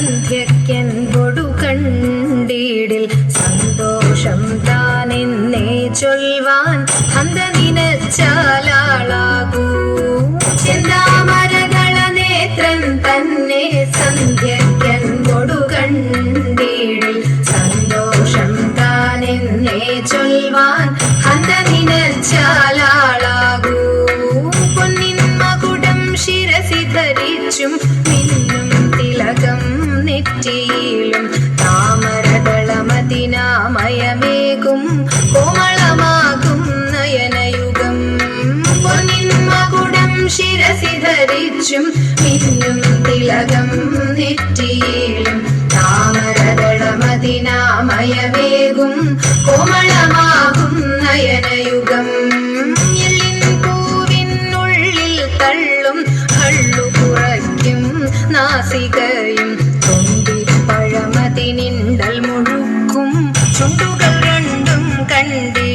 സന്ധ്യക്കെൻപൊടു കണ്ടീടിൽ സന്തോഷം താനെന്നേ ചൊൽവാൻ അന്ത നിനച്ചാലാളാകൂ ചെന്താമരകള നേത്രം തന്നെ സന്ധ്യക്കെൻപൊടു കണ്ടീടിൽ സന്തോഷം താനെന്നേ ചൊൽവാൻ അന്ത നിനച്ചാലാളാകൂ പൊന്നിൻ മകുടം ശിരസി ധരിച്ചും നെറ്റിയിലും താമരകളമതിനാമയമേകും കോമളമാകും നയനയുഗം. പൊന്നിൻ മകുടം ശിരസി ധരിച്ചും മിന്നും തിലകം നെറ്റിയിലും താമരകളമതിനാമയമേകും കോമളമാകും നയനയുഗം ും. നാസികയും ചുണ്ടുകൾ രണ്ടും കണ്ടേ